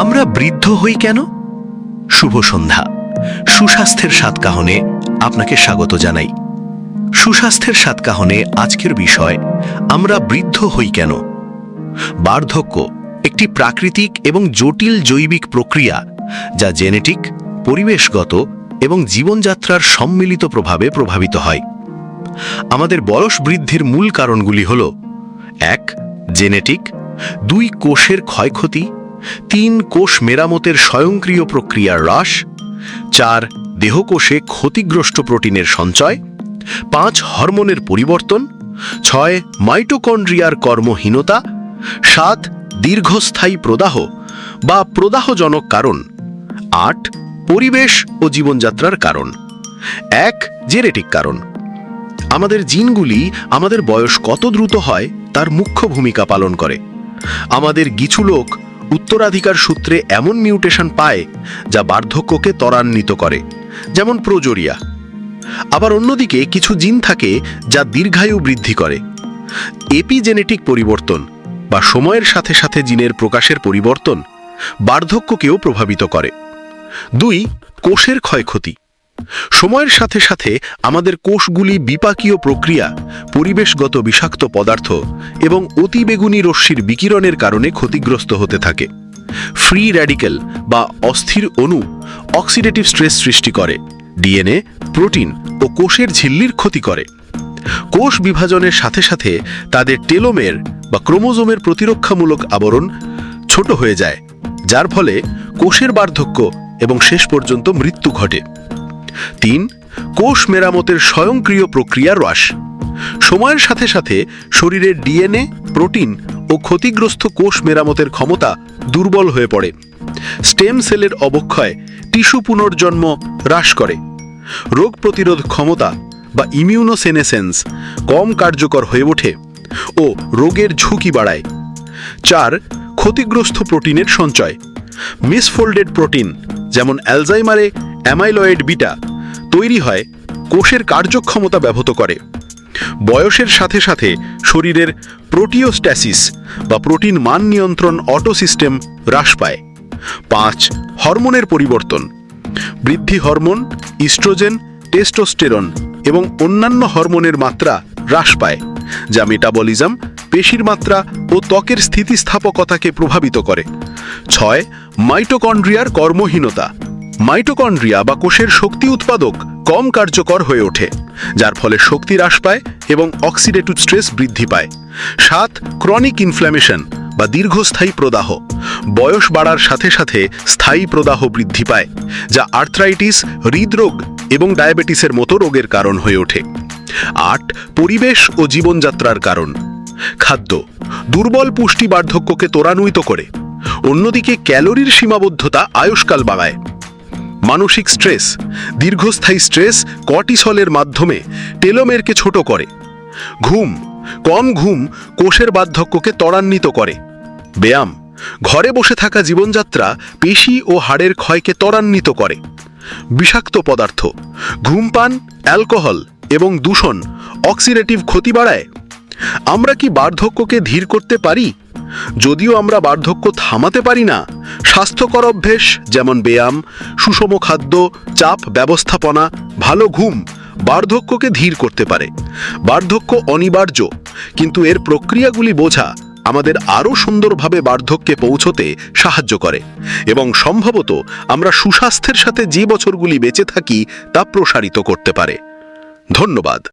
আমরা বৃদ্ধ হই কেন? শুভ সন্ধ্যা। সুস্বাস্থ্যের সাতকাহনে আপনাকে স্বাগত জানাই। সুস্বাস্থ্যের সাতকাহনে আজকের বিষয়, আমরা বৃদ্ধ হই কেন? বার্ধক্য একটি প্রাকৃতিক এবং জটিল জৈবিক প্রক্রিয়া যা জেনেটিক, পরিবেশগত এবং জীবনযাত্রার সম্মিলিত প্রভাবে প্রভাবিত হয়। আমাদের বয়স বৃদ্ধির মূল কারণগুলি হল, এক, জেনেটিক, দুই, কোষের ক্ষয়ক্ষতি তিন কোষ মেরামতের স্বয়ংক্রিয় প্রক্রিয়ার হ্রাস, চার দেহকোষে ক্ষতিগ্রস্ত প্রোটিনের সঞ্চয়, পাঁচ হরমোনের পরিবর্তন, ছয় মাইটোকন্ড্রিয়ার কর্মহীনতা, সাত দীর্ঘস্থায়ী প্রদাহ বা প্রদাহজনক কারণ, আট পরিবেশ ও জীবনযাত্রার কারণ, এক জেনেটিক কারণ। আমাদের জিনগুলি আমাদের বয়স কত দ্রুত হয় তার মুখ্য ভূমিকা পালন করে। আমাদের কিছু লোক উত্তরাধিকার সূত্রে এমন মিউটেশন পায় যা বার্ধক্যকে ত্বরান্বিত করে, যেমন প্রোজোরিয়া। আবার অন্যদিকে কিছু জিন থাকে যা দীর্ঘায়ু বৃদ্ধি করে। এপিজেনেটিক পরিবর্তন বা সময়ের সাথে সাথে জিনের প্রকাশের পরিবর্তন বার্ধক্যকেও প্রভাবিত করে। দুই, কোষের ক্ষয়ক্ষতি। সময়ের সাথে সাথে আমাদের কোষগুলি বিপাকীয় প্রক্রিয়া, পরিবেশগত বিষাক্ত পদার্থ এবং অতিবেগুনি রশ্মির বিকিরণের কারণে ক্ষতিগ্রস্ত হতে থাকে। ফ্রি র্যাডিক্যাল বা অস্থির অণু অক্সিডেটিভ স্ট্রেস সৃষ্টি করে, ডিএনএ, প্রোটিন ও কোষের ঝিল্লির ক্ষতি করে। কোষ বিভাজনের সাথে সাথে তাদের টেলোমের বা ক্রোমোজোমের প্রতিরক্ষামূলক আবরণ ছোট হয়ে যায়, যার ফলে কোষের বার্ধক্য এবং শেষ পর্যন্ত মৃত্যু ঘটে। তিন, কোষ মেরামতের স্বয়ংক্রিয় প্রক্রিয়া হ্রাস। সময়ের সাথে সাথে শরীরের ডিএনএ, প্রোটিন ও ক্ষতিগ্রস্ত কোষ মেরামতের ক্ষমতা দুর্বল হয়ে পড়ে। স্টেম সেলের অবক্ষয় টিস্যু পুনর্জন্ম হ্রাস করে। রোগ প্রতিরোধ ক্ষমতা বা ইমিউনোসেনেসেন্স কম কার্যকর হয়ে ওঠে ও রোগের ঝুঁকি বাড়ায়। চার, ক্ষতিগ্রস্ত প্রোটিনের সঞ্চয়। মিসফোল্ডেড প্রোটিন যেমন অ্যালজাইমারে, অ্যামাইলয়েড বিটা তৈরি হয় কোষের কার্যক্ষমতা ব্যাহত করে। বয়সের সাথে সাথে শরীরের প্রোটিওস্ট্যাসিস বা প্রোটিন মান নিয়ন্ত্রণ অটো সিস্টেম হ্রাস পায়। পাঁচ, হরমোনের পরিবর্তন। বৃদ্ধি হরমোন, ইস্ট্রোজেন, টেস্টোস্টেরন এবং অন্যান্য হরমোনের মাত্রা হ্রাস পায়, যা মেটাবলিজম, পেশির মাত্রা ও ত্বকের স্থিতিস্থাপকতাকে প্রভাবিত করে। ছয়, মাইটোকন্ড্রিয়ার কর্মহীনতা। মাইটোকন্ড্রিয়া বা কোষের শক্তি উৎপাদক কম কার্যকর হয়ে ওঠে, যার ফলে শক্তি হ্রাস পায় এবং অক্সিডেটিভ স্ট্রেস বৃদ্ধি পায়। সাত, ক্রনিক ইনফ্ল্যামেশন বা দীর্ঘস্থায়ী প্রদাহ। বয়স বাড়ার সাথে সাথে স্থায়ী প্রদাহ বৃদ্ধি পায়, যা আর্থ্রাইটিস, হৃদরোগ এবং ডায়াবেটিসের মতো রোগের কারণ হয়ে ওঠে। আট, পরিবেশ ও জীবনযাত্রার কারণ। খাদ্য, দুর্বল পুষ্টি বার্ধক্যকে ত্বরান্বিত করে। অন্যদিকে ক্যালোরির সীমাবদ্ধতা আয়ুষ্কাল বাড়ায়। মানসিক স্ট্রেস, দীর্ঘস্থায়ী স্ট্রেস কর্টিসলের মাধ্যমে টেলোমেরকে ছোট করে। ঘুম, কম ঘুম কোষের বার্ধক্যকে ত্বরান্বিত করে। ব্যায়াম, ঘরে বসে থাকা জীবনযাত্রা পেশি ও হাড়ের ক্ষয়কে ত্বরান্বিত করে। বিষাক্ত পদার্থ ঘুমপান অ্যালকোহল এবং দূষণ, অক্সিডেটিভ ক্ষতি বাড়ায়। আমরা কি বার্ধক্যকে ধীর করতে পারি? যদিও আমরা বার্ধক্য থামাতে পারি না, স্বাস্থ্যকর অভ্যেস যেমন ব্যায়াম, সুষম খাদ্য, চাপ ব্যবস্থাপনা, ভালো ঘুম বার্ধক্যকে ধীর করতে পারে। বার্ধক্য অনিবার্য, কিন্তু এর প্রক্রিয়াগুলি বোঝা আমাদের আরও সুন্দরভাবে বার্ধক্যে পৌঁছতে সাহায্য করে এবং সম্ভবত আমরা সুস্বাস্থ্যের সাথে যে বছরগুলি বেঁচে থাকি তা প্রসারিত করতে পারে। ধন্যবাদ।